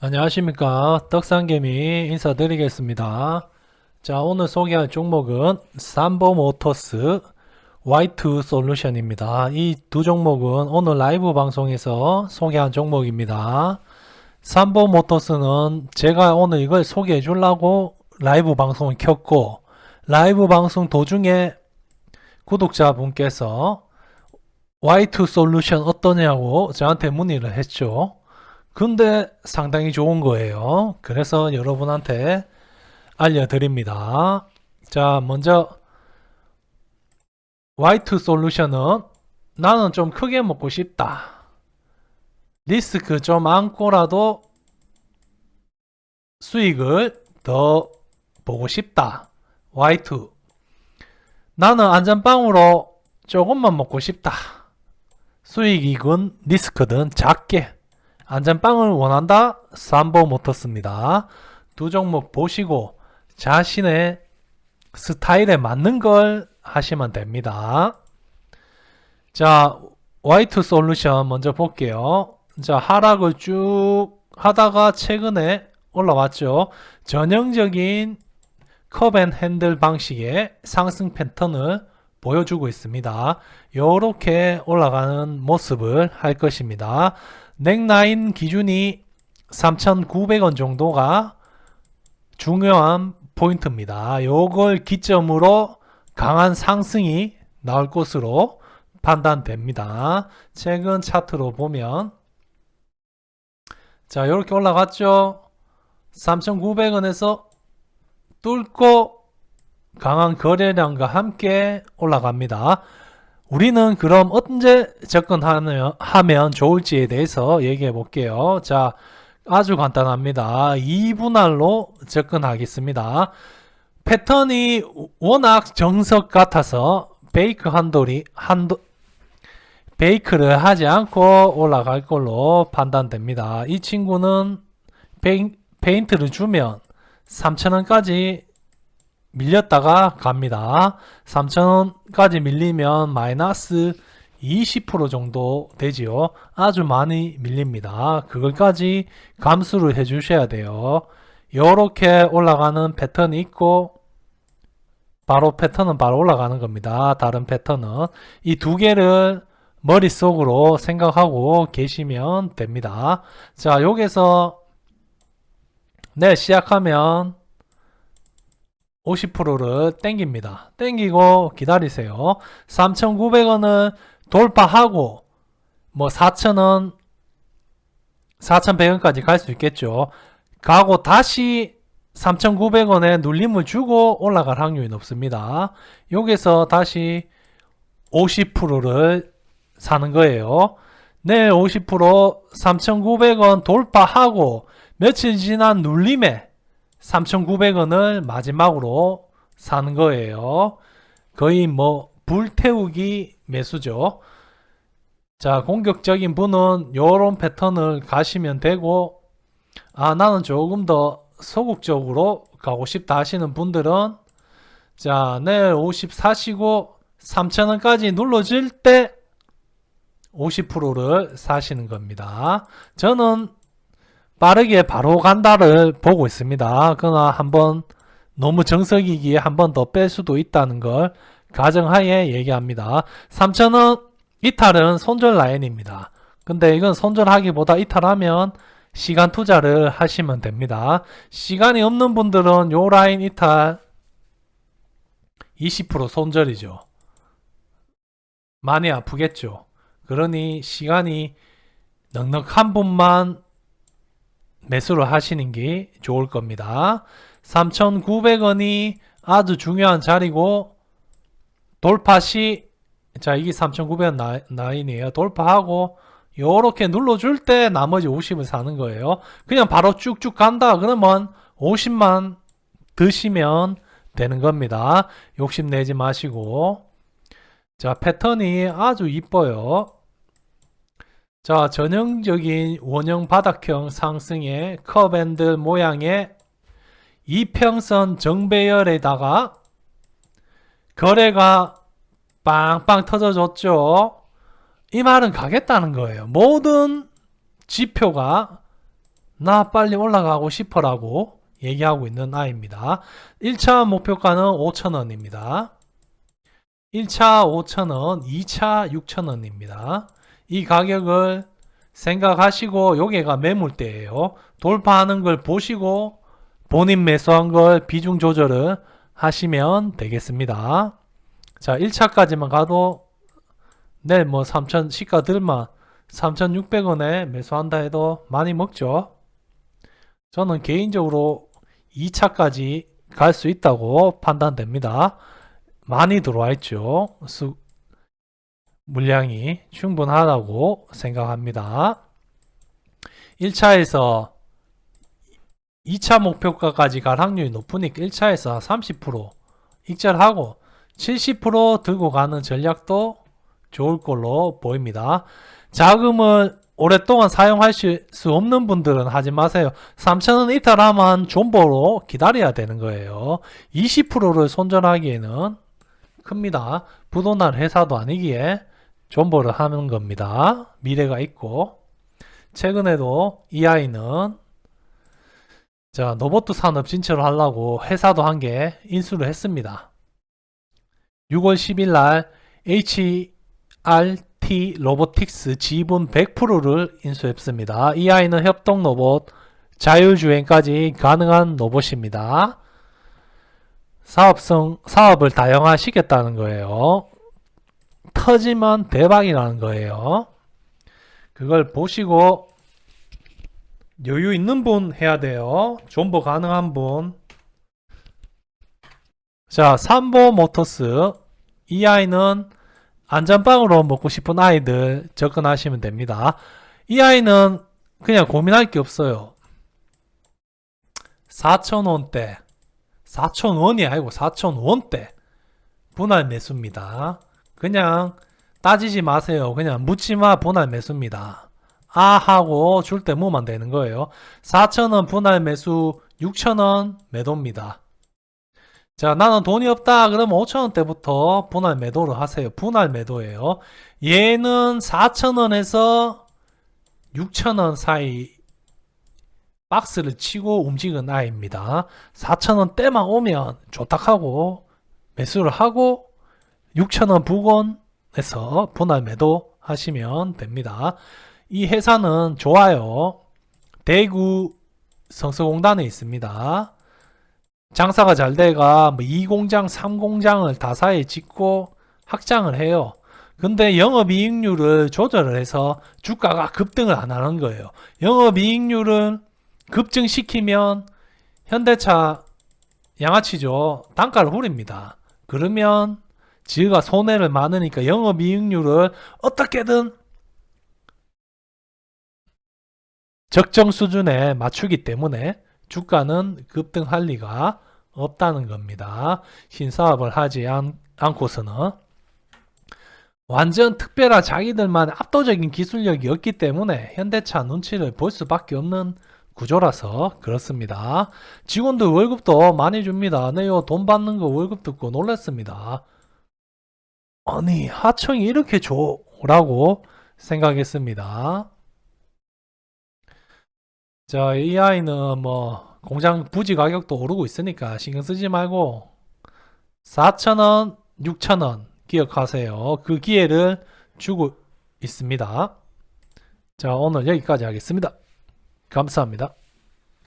안녕하십니까. 떡상개미 인사드리겠습니다. 자 오늘 소개할 종목은 삼보 모터스 Y2 솔루션입니다. 이 두 종목은 오늘 라이브 방송에서 소개한 종목입니다. 삼보 모터스는 제가 오늘 이걸 소개해 주려고 라이브 방송을 켰고 라이브 방송 도중에 구독자분께서 Y2 솔루션 어떠냐고 저한테 문의를 했죠 근데 상당히 좋은 거예요. 그래서 여러분한테 알려드립니다. 자, 먼저 Y2 솔루션은 나는 좀 크게 먹고 싶다. 리스크 좀 안고라도 수익을 더 보고 싶다. Y2. 나는 안전빵으로 조금만 먹고 싶다. 수익이건 리스크든 작게 안전빵을 원한다? 삼보 모터스입니다. 두 종목 보시고 자신의 스타일에 맞는 걸 하시면 됩니다. 자, Y2 솔루션 먼저 볼게요. 자, 하락을 쭉 하다가 최근에 올라왔죠. 전형적인 컵앤 핸들 방식의 상승 패턴을 보여주고 있습니다. 이렇게 올라가는 모습을 할 것입니다. 넥라인 기준이 3,900원 정도가 중요한 포인트입니다. 요걸 기점으로 강한 상승이 나올 것으로 판단됩니다. 최근 차트로 보면 자 이렇게 올라갔죠. 3,900원에서 뚫고 강한 거래량과 함께 올라갑니다. 우리는 그럼 언제 접근하면 하면 좋을지에 대해서 얘기해 볼게요. 자, 아주 간단합니다. 2분할로 접근하겠습니다. 패턴이 워낙 정석 같아서 베이크 한돌이 한도 베이크를 하지 않고 올라갈 걸로 판단됩니다. 이 친구는 페인, 페인트를 주면 3,000원까지 밀렸다가 갑니다. 3,000원까지 밀리면 마이너스 20% 정도 되지요. 아주 많이 밀립니다. 그걸까지 감수를 해 주셔야 돼요. 이렇게 올라가는 패턴이 있고 바로 패턴은 바로 올라가는 겁니다. 다른 패턴은 이 두 개를 머릿속으로 생각하고 계시면 됩니다. 자, 여기서 네, 시작하면 50%를 땡깁니다. 땡기고 기다리세요. 3,900원을 돌파하고 뭐 4,000원 4,100원까지 갈 수 있겠죠. 가고 다시 3,900원에 눌림을 주고 올라갈 확률이 높습니다. 여기서 다시 50%를 사는 거예요. 내일 50% 3,900원 돌파하고 며칠 지난 눌림에 3,900원을 마지막으로 사는 거예요. 거의 뭐 불태우기 매수죠. 자, 공격적인 분은 요런 패턴을 가시면 되고 아, 나는 조금 더 소극적으로 가고 싶다 하시는 분들은 자, 내일 50 사시고 3,000원까지 눌러질 때 50%를 사시는 겁니다. 저는 빠르게 바로 간다를 보고 있습니다. 그러나 한번 너무 정석이기에 한 번 더 뺄 수도 있다는 걸 가정하에 얘기합니다. 3,000원 이탈은 손절 라인입니다. 근데 이건 손절하기보다 이탈하면 시간 투자를 하시면 됩니다. 시간이 없는 분들은 요 라인 이탈 20% 손절이죠. 많이 아프겠죠. 그러니 시간이 넉넉한 분만 매수를 하시는 게 좋을 겁니다. 3,900원이 아주 중요한 자리고 돌파 시, 자 이게 3,900원 라인이에요. 돌파하고 요렇게 눌러줄 때 나머지 50을 사는 거예요. 그냥 바로 쭉쭉 간다 그러면 50만 드시면 되는 겁니다. 욕심내지 마시고 자 패턴이 아주 이뻐요. 자, 전형적인 원형 바닥형 상승의 커밴드 모양의 이평선 정배열에다가 거래가 빵빵 터져줬죠. 이 말은 가겠다는 거예요. 모든 지표가 나 빨리 올라가고 싶어라고 얘기하고 있는 아이입니다. 1차 목표가는 5,000원입니다. 1차 5,000원, 2차 6,000원입니다. 이 가격을 생각하시고 요게가 매물대예요. 돌파하는 걸 보시고 본인 매수한 걸 비중 조절을 하시면 되겠습니다. 자, 1차까지만 가도 내일 뭐3,000 시가 들만 3,600원에 매수한다 해도 많이 먹죠. 저는 개인적으로 2차까지 갈 수 있다고 판단됩니다. 많이 들어와 있죠. 수, 물량이 충분하다고 생각합니다. 1차에서 2차 목표가까지 갈 확률이 높으니까 1차에서 30% 익절하고 70% 들고 가는 전략도 좋을 걸로 보입니다. 자금을 오랫동안 사용하실 수 없는 분들은 하지 마세요. 3,000원 이탈하면 존버로 기다려야 되는 거예요. 20%를 손절하기에는 큽니다. 부도날 회사도 아니기에 존버를 하는 겁니다. 미래가 있고 최근에도 이 아이는 자 로봇 산업 진출을 하려고 회사도 한 개 인수를 했습니다. 6월 10일 날 HRT 로보틱스 지분 100%를 인수했습니다. 이 아이는 협동 로봇 자율주행까지 가능한 로봇입니다. 사업성 사업을 다양화시켰다는 거예요. 터지면 대박이라는 거예요. 그걸 보시고 여유 있는 분 해야 돼요. 존버 가능한 분. 자, 삼보 모터스. 이 아이는 안전빵으로 먹고 싶은 아이들 접근하시면 됩니다. 이 아이는 그냥 고민할 게 없어요. 4,000원대. 4,000원이 아니고 4,000원대. 분할 매수입니다. 그냥 따지지 마세요. 그냥 묻지마 분할 매수입니다. 아 하고 줄때 무만 되는 거예요. 4,000원 분할 매수 6,000원 매도입니다. 자, 나는 돈이 없다. 그러면 5,000원대부터 분할 매도를 하세요. 분할 매도예요. 얘는 4,000원에서 6,000원 사이 박스를 치고 움직인 아이입니다. 4,000원대만 오면 좋다 하고 매수를 하고 6,000원 부근에서 분할 매도 하시면 됩니다. 이 회사는 좋아요. 대구 성서공단에 있습니다. 장사가 잘 돼가 뭐 2공장, 3공장을 다사에 짓고 확장을 해요. 근데 영업이익률을 조절을 해서 주가가 급등을 안 하는 거예요. 영업이익률은 급증시키면 현대차 양아치죠. 단가를 후립니다. 그러면 지가 손해를 많으니까 영업이익률을 어떻게든 적정 수준에 맞추기 때문에 주가는 급등할 리가 없다는 겁니다. 신사업을 하지 않, 않고서는 완전 특별한 자기들만 압도적인 기술력이 없기 때문에 현대차 눈치를 볼 수밖에 없는 구조라서 그렇습니다. 직원들 월급도 많이 줍니다. 네요 돈 받는 거 월급 듣고 놀랐습니다. 아니 하청이 이렇게 줘라고 생각했습니다. 자, 이 아이는 뭐 공장 부지 가격도 오르고 있으니까 신경 쓰지 말고 4,000원, 6,000원 기억하세요. 그 기회를 주고 있습니다. 자, 오늘 여기까지 하겠습니다. 감사합니다.